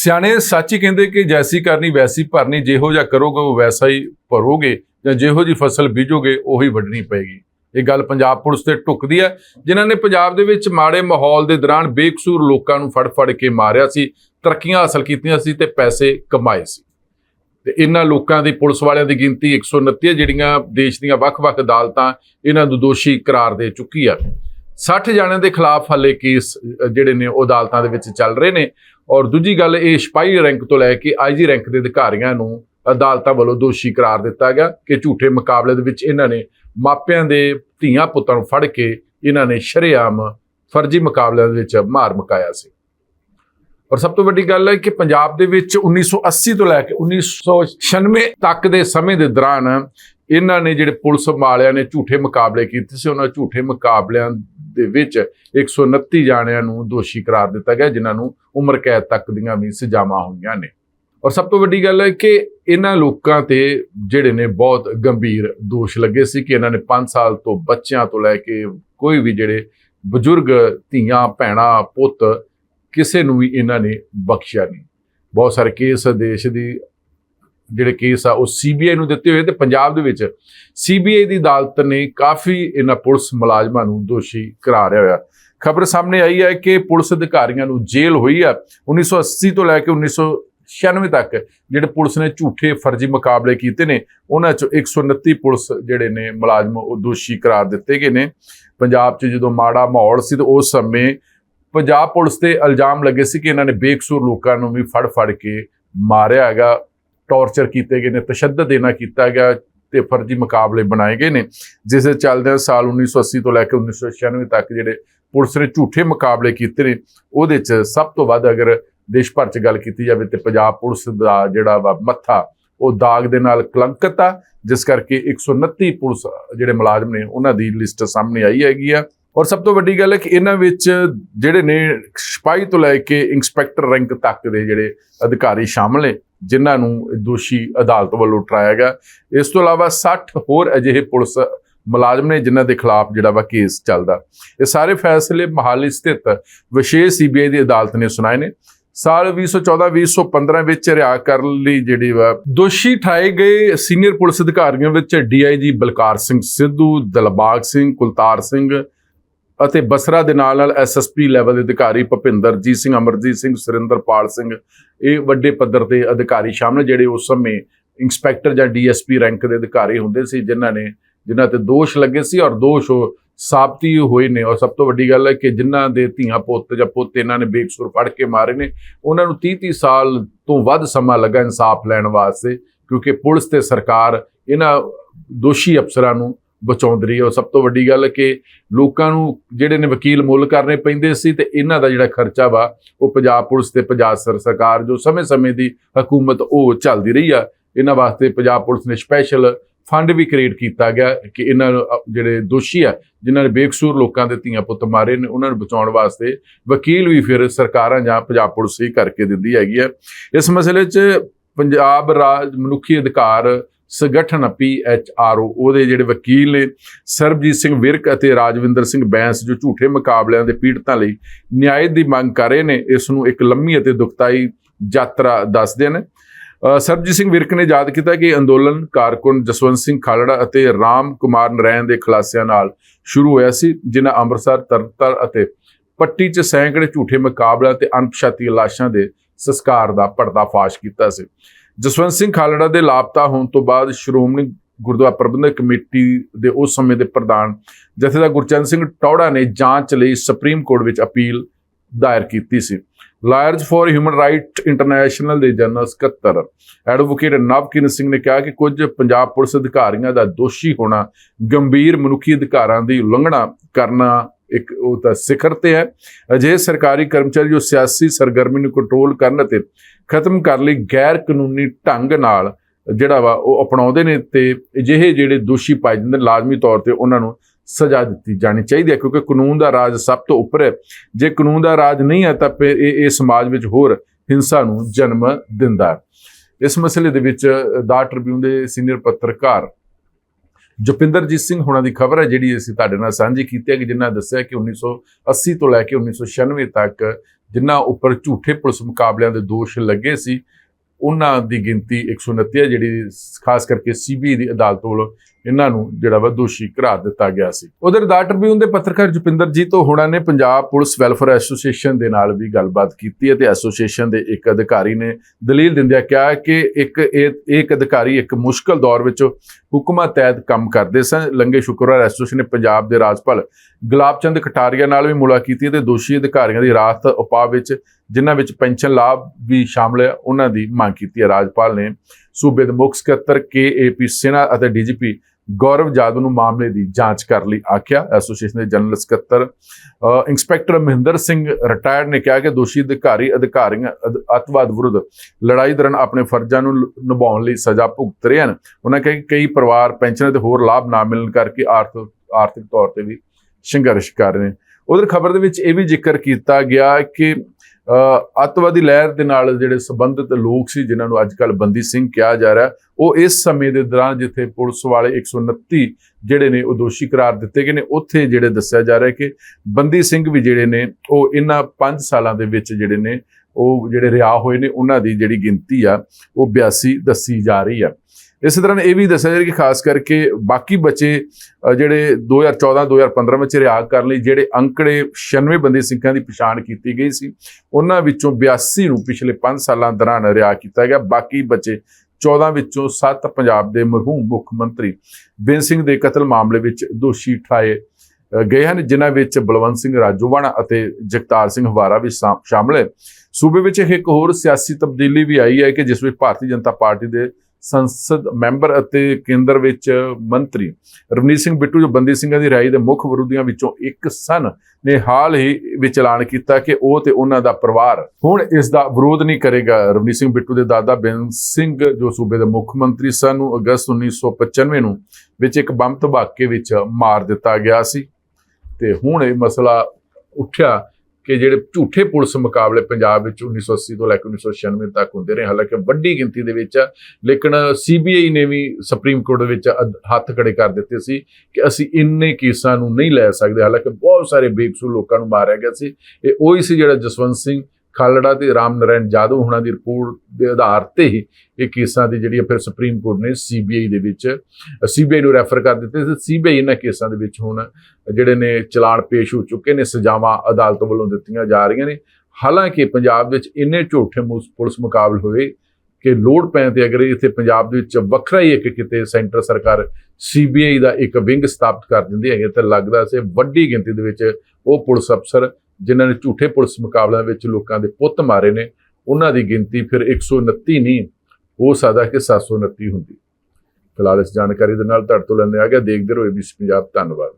ਸਿਆਣੇ ਸੱਚ ਹੀ ਕਹਿੰਦੇ ਕਿ ਜੈਸੀ ਕਰਨੀ ਵੈਸੀ ਭਰਨੀ, ਜਿਹੋ ਜਿਹਾ ਕਰੋਗੇ ਉਹ ਵੈਸਾ ਹੀ ਭਰੋਗੇ ਜਾਂ ਜਿਹੋ ਜੀ ਫਸਲ ਬੀਜੋਗੇ ਉਹੀ ਵੱਢਣੀ ਪਏਗੀ। ਇਹ ਗੱਲ ਪੰਜਾਬ ਪੁਲਿਸ ਤੇ ਟੁੱਕਦੀ ਹੈ। ਜਿਨ੍ਹਾਂ ਨੇ ਪੰਜਾਬ ਦੇ ਵਿੱਚ ਮਾੜੇ ਮਾਹੌਲ ਦੇ ਦੌਰਾਨ ਬੇਕਸੂਰ ਲੋਕਾਂ ਨੂੰ ਫੜ-ਫੜ ਕੇ ਮਾਰਿਆ ਸੀ, ਤਰੱਕੀਆਂ ਹਾਸਲ ਕੀਤੀਆਂ ਸੀ ਤੇ ਪੈਸੇ ਕਮਾਏ ਸੀ। ਤੇ ਇਹਨਾਂ ਲੋਕਾਂ ਦੀ ਪੁਲਿਸ ਵਾਲਿਆਂ ਦੀ ਗਿਣਤੀ 129 ਹੈ, ਜਿਹੜੀਆਂ ਦੇਸ਼ ਦੀਆਂ ਵੱਖ-ਵੱਖ ਅਦਾਲਤਾਂ ਇਹਨਾਂ ਨੂੰ ਦੋਸ਼ੀ ਕਰਾਰ ਦੇ ਚੁੱਕੀ ਆ। 60 ਜਣਿਆਂ ਦੇ ਖਿਲਾਫ ਹੱਲੇ ਕੇਸ ਜਿਹੜੇ ਨੇ ਉਹ ਅਦਾਲਤਾਂ ਦੇ ਵਿੱਚ ਚੱਲ ਰਹੇ ਨੇ। ਔਰ ਦੂਜੀ ਗੱਲ, ਇਹ ਸਿਪਾਹੀ ਰੈਂਕ ਤੋਂ ਲੈ ਕੇ ਆਈਜੀ ਰੈਂਕ ਦੇ ਅਧਿਕਾਰੀਆਂ ਨੂੰ ਅਦਾਲਤਾਂ ਵੱਲੋਂ ਦੋਸ਼ੀ ਕਰਾਰ ਦਿੱਤਾ ਗਿਆ ਕਿ ਝੂਠੇ ਮੁਕਾਬਲੇ ਦੇ ਵਿੱਚ ਇਹਨਾਂ ਨੇ ਮਾਪਿਆਂ ਦੇ ਧੀਆਂ ਪੁੱਤਾਂ ਨੂੰ ਫੜ ਕੇ ਇਹਨਾਂ ਨੇ ਸ਼ਰੇਆਮ ਫਰਜ਼ੀ ਮੁਕਾਬਲਿਆਂ ਦੇ ਵਿੱਚ ਮਾਰ ਮੁਕਾਇਆ ਸੀ। ਔਰ ਸਭ ਤੋਂ ਵੱਡੀ ਗੱਲ ਹੈ ਕਿ ਪੰਜਾਬ ਦੇ ਵਿੱਚ 1980 ਤੋਂ ਲੈ ਕੇ 1996 ਤੱਕ ਦੇ ਸਮੇਂ ਦੇ ਦੌਰਾਨ ਇਹਨਾਂ ਨੇ ਜਿਹੜੇ ਪੁਲਿਸ ਵਾਲਿਆਂ ਨੇ ਝੂਠੇ ਮੁਕਾਬਲੇ ਕੀਤੇ ਸੀ, ਉਹਨਾਂ ਝੂਠੇ ਮੁਕਾਬਲਿਆਂ ਦੇ ਵਿੱਚ 129 ਜਾਣਿਆਂ ਨੂੰ ਦੋਸ਼ੀ ਕਰਾਰ ਦਿੱਤਾ ਗਿਆ, ਜਿਨ੍ਹਾਂ ਨੂੰ ਉਮਰ ਕੈਦ ਤੱਕ ਦੀਆਂ ਵੀ ਸਜ਼ਾਵਾਂ ਹੋਈਆਂ ਨੇ। ਔਰ ਸਭ ਤੋਂ ਵੱਡੀ ਗੱਲ ਹੈ ਕਿ ਇਹਨਾਂ ਲੋਕਾਂ ਤੇ ਜਿਹੜੇ ਨੇ ਬਹੁਤ ਗੰਭੀਰ ਦੋਸ਼ ਲੱਗੇ ਸੀ ਕਿ ਇਹਨਾਂ ਨੇ 5 ਸਾਲ ਤੋਂ ਬੱਚਿਆਂ ਤੋਂ ਲੈ ਕੇ ਕੋਈ ਵੀ ਜਿਹੜੇ ਬਜ਼ੁਰਗ, ਧੀਆਂ, ਭੈਣਾਂ, ਪੁੱਤ ਕਿਸੇ ਨੂੰ ਵੀ ਇਹਨਾਂ ਨੇ ਬਖਸ਼ਿਆ ਨਹੀਂ। ਬਹੁਤ ਸਾਰੇ ਕੇਸ ਦੇਸ਼ ਦੀ ਜਿਹੜੇ ਕੇਸ ਆ, ਉਹ ਸੀਬੀਆਈ ਨੂੰ ਦਿੱਤੇ ਹੋਏ ਤੇ ਪੰਜਾਬ ਦੇ ਵਿੱਚ ਸੀਬੀਆਈ ਦੀ ਅਦਾਲਤ ਨੇ ਕਾਫੀ ਇਹਨਾਂ ਪੁਲਿਸ ਮੁਲਾਜ਼ਮਾਂ ਨੂੰ ਦੋਸ਼ੀ ਕਰਾਰਿਆ ਹੋਇਆ। ਖਬਰ ਸਾਹਮਣੇ ਆਈ ਹੈ ਕਿ ਪੁਲਿਸ ਅਧਿਕਾਰੀਆਂ ਨੂੰ ਜੇਲ੍ਹ ਹੋਈ ਆ 1980 ਤੋਂ ਲੈ ਕੇ 1996 ਤੱਕ ਜਿਹੜੇ ਪੁਲਿਸ ਨੇ ਝੂਠੇ ਫਰਜ਼ੀ ਮੁਕਾਬਲੇ ਕੀਤੇ ਨੇ, ਉਹਨਾਂ ਚੋਂ 129 ਪੁਲਿਸ ਜਿਹੜੇ ਨੇ ਮੁਲਾਜ਼ਮ ਉਹ ਦੋਸ਼ੀ ਕਰਾਰ ਦਿੱਤੇ ਗਏ ਨੇ। ਪੰਜਾਬ 'ਚ ਜਦੋਂ ਮਾੜਾ ਮਾਹੌਲ ਸੀ ਤੇ ਉਸ ਸਮੇਂ ਪੰਜਾਬ ਪੁਲਿਸ ਤੇ ਇਲਜ਼ਾਮ ਲੱਗੇ ਸੀ ਕਿ ਇਹਨਾਂ ਨੇ ਬੇਕਸੂਰ ਲੋਕਾਂ ਨੂੰ ਵੀ ਫੜ ਫੜ ਕੇ ਮਾਰਿਆ ਹੈਗਾ। ਟੌਰਚਰ ਕੀਤੇ ਗਏ ਨੇ, ਤਸ਼ੱਦਦ ਇਹਨਾਂ ਕੀਤਾ ਗਿਆ ਤੇ ਫਰਜ਼ੀ ਮੁਕਾਬਲੇ ਬਣਾਏ ਗਏ ਨੇ, ਜਿਸ ਦੇ ਚੱਲਦਿਆਂ ਸਾਲ 1980 ਤੋਂ ਲੈ ਕੇ 1996 ਤੱਕ ਜਿਹੜੇ ਪੁਲਿਸ ਨੇ ਝੂਠੇ ਮੁਕਾਬਲੇ ਕੀਤੇ ਨੇ, ਉਹਦੇ 'ਚ ਸਭ ਤੋਂ ਵੱਧ ਅਗਰ ਦੇਸ਼ ਭਰ 'ਚ ਗੱਲ ਕੀਤੀ ਜਾਵੇ ਤੇ ਪੰਜਾਬ ਪੁਲਿਸ ਦਾ ਜਿਹੜਾ ਵਾ ਮੱਥਾ, ਉਹ ਦਾਗ ਦੇ ਨਾਲ ਕਲੰਕਤ ਆ, ਜਿਸ ਕਰਕੇ 129 ਪੁਲਿਸ ਜਿਹੜੇ ਮੁਲਾਜ਼ਮ ਨੇ, ਉਹਨਾਂ ਦੀ ਲਿਸਟ ਸਾਹਮਣੇ ਆਈ ਹੈਗੀ ਆ। ਔਰ ਸਭ ਤੋਂ ਵੱਡੀ ਗੱਲ ਹੈ ਕਿ ਇਹਨਾਂ ਵਿੱਚ ਜਿਹੜੇ ਨੇ ਸਿਪਾਹੀ ਤੋਂ ਲੈ ਕੇ ਇੰਸਪੈਕਟਰ ਰੈਂਕ ਤੱਕ ਦੇ ਜਿਹੜੇ ਅਧਿਕਾਰੀ ਸ਼ਾਮਲ ਨੇ ਜਿਨ੍ਹਾਂ ਨੂੰ ਦੋਸ਼ੀ ਅਦਾਲਤ ਵੱਲੋਂ ਟਰਾਇਆ ਗਿਆ। ਇਸ ਤੋਂ ਇਲਾਵਾ 60 ਹੋਰ ਅਜਿਹੇ ਪੁਲਿਸ ਮੁਲਾਜ਼ਮ ਨੇ ਜਿਨ੍ਹਾਂ ਦੇ ਖਿਲਾਫ ਜਿਹੜਾ ਵਾ ਕੇਸ ਚੱਲਦਾ। ਇਹ ਸਾਰੇ ਫੈਸਲੇ ਮਹਾਲੀ ਸਥਿਤ ਵਿਸ਼ੇਸ਼ ਸੀਬੀਆਈ ਦੀ ਅਦਾਲਤ ਨੇ ਸੁਣਾਏ ਨੇ। ਸਾਲ 2014-2015 ਵਿੱਚ ਰਿਆ ਕਰਨ ਲਈ ਜਿਹੜੀ ਵਾ ਦੋਸ਼ੀ ਠਾਏ ਗਏ ਸੀਨੀਅਰ ਪੁਲਿਸ ਅਧਿਕਾਰੀਆਂ ਵਿੱਚ ਡੀਆਈਜੀ ਬਲਕਾਰ ਸਿੰਘ ਸਿੱਧੂ, ਦਲਬਾਗ ਸਿੰਘ, ਕੁਲਤਾਰ ਸਿੰਘ ਅਤੇ ਬਸਰਾ ਦੇ ਨਾਲ ਨਾਲ ਐਸਐਸਪੀ ਲੈਵਲ ਦੇ ਅਧਿਕਾਰੀ ਭਪਿੰਦਰਜੀਤ ਸਿੰਘ, ਅਮਰਜੀਤ ਸਿੰਘ, ਸੁਰਿੰਦਰਪਾਲ ਸਿੰਘ, ਇਹ ਵੱਡੇ ਪੱਧਰ ਤੇ ਅਧਿਕਾਰੀ ਸ਼ਾਮਲ ਜਿਹੜੇ ਉਸ ਸਮੇਂ ਇੰਸਪੈਕਟਰ ਜਾਂ ਡੀਐਸਪੀ ਰੈਂਕ ਦੇ ਅਧਿਕਾਰੀ ਹੁੰਦੇ ਸੀ, ਜਿਨ੍ਹਾਂ ਨੇ, ਜਿਨ੍ਹਾਂ ਤੇ ਦੋਸ਼ ਲੱਗੇ ਸੀ ਔਰ ਦੋਸ਼ ਉਹ ਸਾਬਤੀ ਹੋਏ ਨੇ। ਔਰ ਸਭ ਤੋਂ ਵੱਡੀ ਗੱਲ ਹੈ ਕਿ ਜਿਨ੍ਹਾਂ ਦੇ ਧੀਆਂ ਪੁੱਤ ਜਾਂ ਪੁੱਤ ਇਹਨਾਂ ਨੇ ਬੇਕਸੂਰ ਫੜ ਕੇ ਮਾਰੇ ਨੇ, ਉਹਨਾਂ ਨੂੰ 30-30 ਸਾਲ ਤੋਂ ਵੱਧ ਸਮਾਂ ਲੱਗਾ ਇਨਸਾਫ ਲੈਣ ਵਾਸਤੇ, ਕਿਉਂਕਿ ਪੁਲਿਸ ਤੇ ਸਰਕਾਰ ਇਹਨਾਂ ਦੋਸ਼ੀ ਅਫਸਰਾਂ ਨੂੰ ਬਚਾਉਂਦੀ ਰਹੀ। ਹੈ ਔਰ ਸਭ ਤੋਂ ਵੱਡੀ ਗੱਲ ਕਿ ਲੋਕਾਂ ਨੂੰ ਜਿਹੜੇ ਨੇ ਵਕੀਲ ਮੁੱਲ ਕਰਨੇ ਪੈਂਦੇ ਸੀ ਤੇ ਇਹਨਾਂ ਦਾ ਜਿਹੜਾ ਖਰਚਾ ਵਾ ਉਹ ਪੰਜਾਬ ਪੁਲਿਸ ਤੇ ਪੰਜਾਬ ਸਰ- ਸਰਕਾਰ ਜੋ ਸਮੇਂ-ਸਮੇਂ ਦੀ ਹਕੂਮਤ ਉਹ ਚੱਲਦੀ ਰਹੀ ਆ। ਇਹਨਾਂ ਵਾਸਤੇ ਪੰਜਾਬ ਪੁਲਿਸ ਨੇ ਸਪੈਸ਼ਲ ਫੰਡ ਵੀ ਕ੍ਰੀਏਟ ਕੀਤਾ ਗਿਆ ਕਿ ਇਹਨਾਂ ਨੂੰ, ਅ, ਜਿਹੜੇ ਦੋਸ਼ੀ ਆ ਜਿਨ੍ਹਾਂ ਨੇ ਬੇਕਸੂਰ ਲੋਕਾਂ ਦੇ ਧੀਆਂ ਪੁੱਤ ਮਾਰੇ ਨੇ ਉਹਨਾਂ ਨੂੰ ਬਚਾਉਣ ਵਾਸਤੇ ਵਕੀਲ ਵੀ ਫਿਰ ਸਰਕਾਰਾਂ ਜਾਂ ਪੰਜਾਬ ਪੁਲਿਸ ਹੀ ਕਰਕੇ ਦਿੰਦੀ ਹੈਗੀ ਹੈ ਇਸ ਮਸਲੇ 'ਚ ਪੰਜਾਬ ਰਾਜ ਮਨੁੱਖੀ ਅਧਿਕਾਰ ਸੰਗਠਨ ਪੀਐਚਆਰਓ ਉਹਦੇ ਜਿਹੜੇ ਵਕੀਲ ਨੇ, ਸਰਬਜੀਤ ਸਿੰਘ ਵਿਰਕ ਅਤੇ ਰਾਜਵਿੰਦਰ ਸਿੰਘ ਬੈਂਸ, ਜੋ ਝੂਠੇ ਮੁਕਾਬਲਿਆਂ ਦੇ ਪੀੜਤਾਂ ਲਈ ਨਿਆਂ ਦੀ ਮੰਗ ਕਰ ਰਹੇ ਨੇ ਇਸ ਨੂੰ ਇੱਕ ਲੰਮੀ ਅਤੇ ਦੁਖਦਾਈ ਯਾਤਰਾ ਦੱਸਦੇ ਨੇ। ਸਰਬਜੀਤ ਸਿੰਘ ਵਿਰਕ ਨੇ ਯਾਦ ਕੀਤਾ ਕਿ ਅੰਦੋਲਨ ਕਾਰਕੁਨ ਜਸਵੰਤ ਸਿੰਘ ਖਾਲੜਾ ਅਤੇ ਰਾਮ ਕੁਮਾਰ ਨਰੈਣ ਦੇ ਖੁਲਾਸਿਆਂ ਨਾਲ ਸ਼ੁਰੂ ਹੋਇਆ ਸੀ, ਜਿਨ੍ਹਾਂ ਅੰਮ੍ਰਿਤਸਰ ਤਰਨਤਾਰ ਅਤੇ ਪੱਟੀ 'ਚ ਸੈਂਕੜੇ ਝੂਠੇ ਮੁਕਾਬਲਿਆਂ ਤੇ ਅਣਪਛਾਤੀ ਲਾਸ਼ਾਂ ਦੇ ਸੰਸਕਾਰ ਦਾ ਪਰਦਾਫਾਸ਼ ਕੀਤਾ ਸੀ। ਜਸਵੰਤ ਸਿੰਘ ਖਾਲੜਾ ਦੇ ਲਾਪਤਾ ਹੋਣ ਤੋਂ ਬਾਅਦ ਸ਼੍ਰੋਮਣੀ ਗੁਰਦੁਆਰਾ ਪ੍ਰਬੰਧਕ ਕਮੇਟੀ ਦੇ ਉਸ ਸਮੇਂ ਦੇ ਪ੍ਰਧਾਨ ਜਥੇਦਾਰ ਗੁਰਚੰਦ ਸਿੰਘ ਟੌੜਾ ਨੇ ਜਾਂਚ ਲਈ ਸੁਪਰੀਮ ਕੋਰਟ ਵਿੱਚ ਅਪੀਲ ਦਾਇਰ ਕੀਤੀ ਸੀ। Lawyers for human right international ਦੇ ਜਨਰਲ ਸਕੱਤਰ ਐਡਵੋਕੇਟ ਨਵਕਿਨ ਸਿੰਘ ਨੇ ਕਿਹਾ ਕਿ ਕੁਝ ਪੰਜਾਬ ਪੁਲਿਸ ਅਧਿਕਾਰੀਆਂ ਦਾ ਦੋਸ਼ੀ ਹੋਣਾ ਗੰਭੀਰ ਮਨੁੱਖੀ ਅਧਿਕਾਰਾਂ ਦੀ ਉਲੰਘਣਾ ਕਰਨਾ ਇੱਕ ਉਹ ਤਾਂ ਸਿਖਰ ਤੇ ਹੈ। ਅਜਿਹੇ ਸਰਕਾਰੀ ਕਰਮਚਾਰੀ ਜੋ ਸਿਆਸੀ ਸਰਗਰਮੀ ਨੂੰ ਕੰਟਰੋਲ ਕਰਨ ਅਤੇ ਖਤਮ ਕਰਨ ਲਈ ਗੈਰ ਕਾਨੂੰਨੀ ਢੰਗ ਨਾਲ ਜਿਹੜਾ ਵਾ ਉਹ ਅਪਣਾਉਂਦੇ ਨੇ ਤੇ ਅਜਿਹੇ ਜਿਹੜੇ ਦੋਸ਼ੀ ਪਾਏ ਜਾਂਦੇ ਨੇ, ਲਾਜ਼ਮੀ ਤੌਰ ਤੇ ਉਹਨਾਂ ਨੂੰ ਸਜ਼ਾ ਦਿੱਤੀ ਜਾਣੀ ਚਾਹੀਦੀ ਹੈ ਕਿਉਂਕਿ ਕਾਨੂੰਨ ਦਾ ਰਾਜ ਸਭ ਤੋਂ ਉੱਪਰ ਹੈ। ਜੇ ਕਾਨੂੰਨ ਦਾ ਰਾਜ ਨਹੀਂ ਹੈ ਤਾਂ ਫਿਰ ਇਹ ਇਹ ਸਮਾਜ ਵਿੱਚ ਹੋਰ ਹਿੰਸਾ ਨੂੰ ਜਨਮ ਦਿੰਦਾ ਇਸ ਮਸਲੇ ਦੇ ਵਿੱਚ ਦਾ ਟ੍ਰਿਬਿਊਨ ਦੇ ਸੀਨੀਅਰ ਪੱਤਰਕਾਰ ਜਪਿੰਦਰਜੀਤ ਸਿੰਘ ਹੁਣਾਂ ਦੀ ਖਬਰ ਹੈ, ਜਿਹੜੀ ਅਸੀਂ ਤੁਹਾਡੇ ਨਾਲ ਸਾਂਝੀ ਕੀਤੀ ਹੈ ਕਿ ਜਿਨ੍ਹਾਂ ਦੱਸਿਆ ਕਿ 1980 ਤੋਂ ਲੈ ਕੇ 1996 ਤੱਕ ਜਿਨ੍ਹਾਂ ਉੱਪਰ ਝੂਠੇ ਪੁਲਿਸ ਮੁਕਾਬਲਿਆਂ ਦੇ ਦੋਸ਼ ਲੱਗੇ ਸੀ, ਉਹਨਾਂ ਦੀ ਗਿਣਤੀ 129 ਹੈ, ਜਿਹੜੀ ਖਾਸ ਕਰਕੇ ਸੀਬੀਆਈ ਦੀ ਅਦਾਲਤ ਵੱਲੋਂ ਇਹਨਾਂ ਨੂੰ ਜਿਹੜਾ ਵਾ ਦੋਸ਼ੀ ਕਰਾਰ ਦਿੱਤਾ ਗਿਆ ਸੀ। ਉਧਰ ਦਾ ਟ੍ਰਿਬਿਊਨ ਦੇ ਪੱਤਰਕਾਰ ਜੁਪਿੰਦਰਜੀਤ ਹੋਣਾ ਨੇ ਪੰਜਾਬ ਪੁਲਿਸ ਵੈਲਫੇਅਰ ਐਸੋਸੀਏਸ਼ਨ ਦੇ ਨਾਲ ਵੀ ਗੱਲਬਾਤ ਕੀਤੀ ਹੈ ਤੇ ਐਸੋਸੀਏਸ਼ਨ ਦੇ ਇੱਕ ਅਧਿਕਾਰੀ ਨੇ ਦਲੀਲ ਦਿੰਦਿਆਂ ਕਿਹਾ ਕਿ ਇੱਕ ਇੱਕ ਅਧਿਕਾਰੀ ਇੱਕ ਮੁਸ਼ਕਲ ਦੌਰ ਵਿੱਚ ਹੁਕਮਾਂ ਤਹਿਤ ਕੰਮ ਕਰਦੇ ਸਨ। ਲੰਗੇ ਸ਼ੁੱਕਰਵਾਰ ਐਸੋਸੀਏਸ਼ਨ ਨੇ ਪੰਜਾਬ ਦੇ ਰਾਜਪਾਲ ਗੁਲਾਬ ਚੰਦ ਕਟਾਰੀਆ ਨਾਲ ਵੀ ਮੁਲਾਕਾਤ ਕੀਤੀ ਤੇ ਦੋਸ਼ੀ ਅਧਿਕਾਰੀਆਂ ਦੀ ਰਾਹਤ ਉਪਾਅ ਵਿੱਚ ਜਿਨ੍ਹਾਂ ਵਿੱਚ ਪੈਨਸ਼ਨ ਲਾਭ ਵੀ ਸ਼ਾਮਲ ਹੈ, ਉਹਨਾਂ ਦੀ ਮੰਗ ਕੀਤੀ ਹੈ। ਰਾਜਪਾਲ ਨੇ ਸੂਬੇ ਦੇ ਮੁੱਖ ਸਕੱਤਰ ਕੇ ਕੇਏਪੀ ਸਿਨਾ ਅਤੇ ਡੀਜੀਪੀ ਗੌਰਵ ਜਾਦਵ ਨੂੰ ਮਾਮਲੇ ਦੀ ਜਾਂਚ ਕਰਨ ਲਈ ਆਖਿਆ। ਐਸੋਸੀਏਸ਼ਨ ਦੇ ਜਨਰਲ ਸਕੱਤਰ ਇੰਸਪੈਕਟਰ ਮਹਿੰਦਰ ਸਿੰਘ ਰਿਟਾਇਰਡ ਨੇ ਕਿਹਾ ਕਿ ਦੋਸ਼ੀ ਅਧਿਕਾਰੀ, ਅਧਿਕਾਰੀਆਂ ਅਧ- ਅੱਤਵਾਦ ਵਿਰੁੱਧ ਲੜਾਈ ਦੌਰਾਨ ਆਪਣੇ ਫਰਜ਼ਾਂ ਨੂੰ ਨਿਭਾਉਣ ਲਈ ਸਜ਼ਾ ਭੁਗਤ ਰਹੇ ਹਨ। ਉਹਨਾਂ ਕਿਹਾ ਕਿ ਕਈ ਪਰਿਵਾਰ, ਪੈਨਸ਼ਨਾਂ ਅਤੇ ਹੋਰ ਲਾਭ ਨਾ ਮਿਲਣ ਕਰਕੇ ਆਰਥਿਕ ਆਰਥਿਕ ਤੌਰ ਤੇ ਵੀ ਸੰਘਰਸ਼ ਕਰ ਰਹੇ ਨੇ। ਉਧਰ ਖਬਰ ਦੇ ਵਿੱਚ ਇਹ ਵੀ ਜ਼ਿਕਰ ਕੀਤਾ ਗਿਆ ਕਿ ਅੱਤਵਾਦੀ ਲਹਿਰ ਦੇ ਨਾਲ ਜਿਹੜੇ ਸੰਬੰਧਿਤ ਲੋਕ ਸੀ, ਜਿਨ੍ਹਾਂ ਨੂੰ ਅੱਜਕੱਲ ਬੰਦੀ ਸਿੰਘ ਕਿਹਾ ਜਾ ਰਿਹਾ, ਉਹ ਇਸ ਸਮੇਂ ਦੇ ਦੌਰਾਨ ਜਿੱਥੇ ਪੁਲਿਸ ਵਾਲੇ 129 ਜਿਹੜੇ ਨੇ, ਉਹ ਦੋਸ਼ੀ ਕਰਾਰ ਦਿੱਤੇ ਗਏ ਨੇ, ਉੱਥੇ ਜਿਹੜੇ ਦੱਸਿਆ ਜਾ ਰਿਹਾ ਕਿ ਬੰਦੀ ਸਿੰਘ ਵੀ ਜਿਹੜੇ ਨੇ, ਉਹ ਇਹਨਾਂ 5 ਸਾਲਾਂ ਦੇ ਵਿੱਚ ਜਿਹੜੇ ਨੇ, ਉਹ ਜਿਹੜੇ ਰਿਹਾ ਹੋਏ ਨੇ, ਉਹਨਾਂ ਦੀ ਜਿਹੜੀ ਗਿਣਤੀ ਆ, ਉਹ 82 ਦੱਸੀ ਜਾ ਰਹੀ ਆ। ਇਸੇ ਤਰ੍ਹਾਂ ਇਹ ਵੀ ਦੱਸਿਆ ਜਾ ਰਿਹਾ ਕਿ ਖਾਸ ਕਰਕੇ ਬਾਕੀ ਬੱਚੇ ਅ, ਜਿਹੜੇ 2014 2015 ਵਿੱਚ ਰਿਹਾ ਕਰਨ ਲਈ ਜਿਹੜੇ ਅੰਕੜੇ 96 ਬੰਦੀ ਸਿੰਘਾਂ ਦੀ ਪਛਾਣ ਕੀਤੀ ਗਈ ਸੀ ਉਹਨਾਂ ਵਿੱਚੋਂ 82 ਨੂੰ ਪਿਛਲੇ 5 ਸਾਲਾਂ ਦੌਰਾਨ ਰਿਹਾ ਕੀਤਾ ਗਿਆ। ਬਾਕੀ ਬੱਚੇ 14 ਵਿੱਚੋਂ 7 ਪੰਜਾਬ ਦੇ ਮਰਹੂਮ ਮੁੱਖ ਮੰਤਰੀ ਬੇਨ ਸਿੰਘ ਦੇ ਕਤਲ ਮਾਮਲੇ ਵਿੱਚ ਦੋਸ਼ੀ ਠਾਏ ਗਏ ਹਨ ਜਿਨ੍ਹਾਂ ਵਿੱਚ ਬਲਵੰਤ ਸਿੰਘ ਰਾਜੋਵਾਣਾ ਅਤੇ ਜਗਤਾਰ ਸਿੰਘ ਹਵਾਰਾ ਵੀ ਸ਼ਾ- ਸ਼ਾਮਲ ਹੈ। ਸੂਬੇ ਵਿੱਚ ਇੱਕ ਹੋਰ ਸਿਆਸੀ ਤਬਦੀਲੀ ਵੀ ਆਈ ਹੈ ਕਿ ਜਿਸ ਵਿੱਚ ਭਾਰਤੀ ਜਨਤਾ ਪਾਰਟੀ ਦੇ ਸੰਸਦ ਮੈਂਬਰ ਅਤੇ ਕੇਂਦਰ ਵਿੱਚ ਮੰਤਰੀ ਰਵਨੀਤ ਸਿੰਘ ਬਿੱਟੂ ਜੋ ਬੰਦੀ ਸਿੰਘਾਂ ਦੀ ਰਾਈ ਦੇ ਮੁੱਖ ਵਿਰੋਧੀਆਂ ਵਿੱਚੋਂ ਇੱਕ ਸਨ, ਨੇ ਹਾਲ ਹੀ ਵਿੱਚ ਐਲਾਨ ਕੀਤਾ ਕਿ ਉਹ ਤੇ ਉਹਨਾਂ ਦਾ ਪਰਿਵਾਰ ਹੁਣ ਇਸ ਦਾ ਵਿਰੋਧ ਨਹੀਂ ਕਰੇਗਾ। ਰਵਨੀਤ ਸਿੰਘ ਬਿੱਟੂ ਦੇ ਦਾਦਾ ਬੇਨ ਸਿੰਘ ਜੋ ਸੂਬੇ ਦੇ ਮੁੱਖ ਮੰਤਰੀ ਸਨ, ਨੂੰ ਅਗਸਤ 1995 ਨੂੰ ਵਿੱਚ ਇੱਕ ਬੰਬ ਧਮਾਕੇ ਵਿੱਚ ਮਾਰ ਦਿੱਤਾ ਗਿਆ ਸੀ। ਤੇ ਹੁਣ ਇਹ ਮਸਲਾ ਉੱਠਿਆ ਕਿ ਜਿਹੜੇ ਝੂਠੇ ਪੁਲਿਸ ਮੁਕਾਬਲੇ ਪੰਜਾਬ ਵਿੱਚ 1980 ਤੋਂ ਲੈ ਕੇ 1996 ਤੱਕ ਹੁੰਦੇ ਰਹੇ, ਹਾਲਾਂਕਿ ਵੱਡੀ ਗਿਣਤੀ ਦੇ ਵਿੱਚ ਆ, ਲੇਕਿਨ ਸੀਬੀਆਈ ਨੇ ਵੀ ਸੁਪਰੀਮ ਕੋਰਟ ਦੇ ਵਿੱਚ ਹੱਥ ਖੜੇ ਕਰ ਦਿੱਤੇ ਸੀ ਕਿ ਅਸੀਂ ਇੰਨੇ ਕੇਸਾਂ ਨੂੰ ਨਹੀਂ ਲੈ ਸਕਦੇ। ਹਾਲਾਂਕਿ ਬਹੁਤ ਸਾਰੇ ਬੇਕਸੂਰ ਲੋਕਾਂ ਨੂੰ ਮਾਰਿਆ ਗਿਆ ਸੀ। ਇਹ ਉਹੀ ਸੀ ਜਿਹੜਾ ਜਸਵੰਤ ਸਿੰਘ ਖਾਲੜਾ ਤੇ ਰਾਮ ਨਰੈਣ ਜਾਦਵ ਹੁਣਾਂ ਦੀ ਰਿਪੋਰਟ ਦੇ ਆਧਾਰ ਤੇ ਹੀ ਇਹ ਕੇਸਾਂ ਦੀ ਜਿਹੜੀ ਆ ਫਿਰ ਸੁਪਰੀਮ ਕੋਰਟ ਨੇ ਸੀਬੀਆਈ ਦੇ ਵਿੱਚ ਸੀਬੀਆਈ ਨੂੰ ਰੈਫਰ ਕਰ ਦਿੱਤੇ ਤੇ ਸੀਬੀਆਈ ਇਹਨਾਂ ਕੇਸਾਂ ਦੇ ਵਿੱਚ ਹੁਣ ਜਿਹੜੇ ਨੇ ਚਲਾਨ ਪੇਸ਼ ਹੋ ਚੁੱਕੇ ਨੇ, ਸਜ਼ਾਵਾਂ ਅਦਾਲਤ ਵੱਲੋਂ ਦਿੱਤੀਆਂ ਜਾ ਰਹੀਆਂ ਨੇ। ਹਾਲਾਂਕਿ ਪੰਜਾਬ ਵਿੱਚ ਇੰਨੇ ਝੂਠੇ ਮੁਸ- ਪੁਲਿਸ ਮੁਕਾਬਲੇ ਹੋਏ ਕਿ ਲੋੜ ਪੈਣ ਤੇ ਅਗਰ ਇੱਥੇ ਪੰਜਾਬ ਦੇ ਵਿੱਚ ਵੱਖਰਾ ਹੀ ਇੱਕ ਕਿਤੇ ਸੈਂਟਰ ਸਰਕਾਰ ਸੀਬੀਆਈ ਦਾ ਇੱਕ ਵਿੰਗ ਸਥਾਪਿਤ ਕਰ ਦਿੰਦੀ ਹੈਗੀ ਤਾਂ ਲੱਗਦਾ ਸੀ ਵੱਡੀ ਗਿਣਤੀ ਦੇ ਵਿੱਚ ਉਹ ਪੁਲਿਸ ਅਫਸਰ ਜਿਨ੍ਹਾਂ ਨੇ ਝੂਠੇ ਪੁਲਿਸ ਮੁਕਾਬਲਿਆਂ ਵਿੱਚ ਲੋਕਾਂ ਦੇ ਪੁੱਤ ਮਾਰੇ ਨੇ, ਉਹਨਾਂ ਦੀ ਗਿਣਤੀ ਫਿਰ 129 ਨਹੀਂ, ਹੋ ਸਕਦਾ ਕਿ 729 ਹੁੰਦੀ। ਫਿਲਹਾਲ ਇਸ ਜਾਣਕਾਰੀ ਦੇ ਨਾਲ ਤੁਹਾਡੇ ਤੋਂ ਲੈਂਦੇ ਆ ਗਿਆ, ਦੇਖਦੇ ਰਹੋ ਏਬੀਸੀ ਪੰਜਾਬ, ਧੰਨਵਾਦ।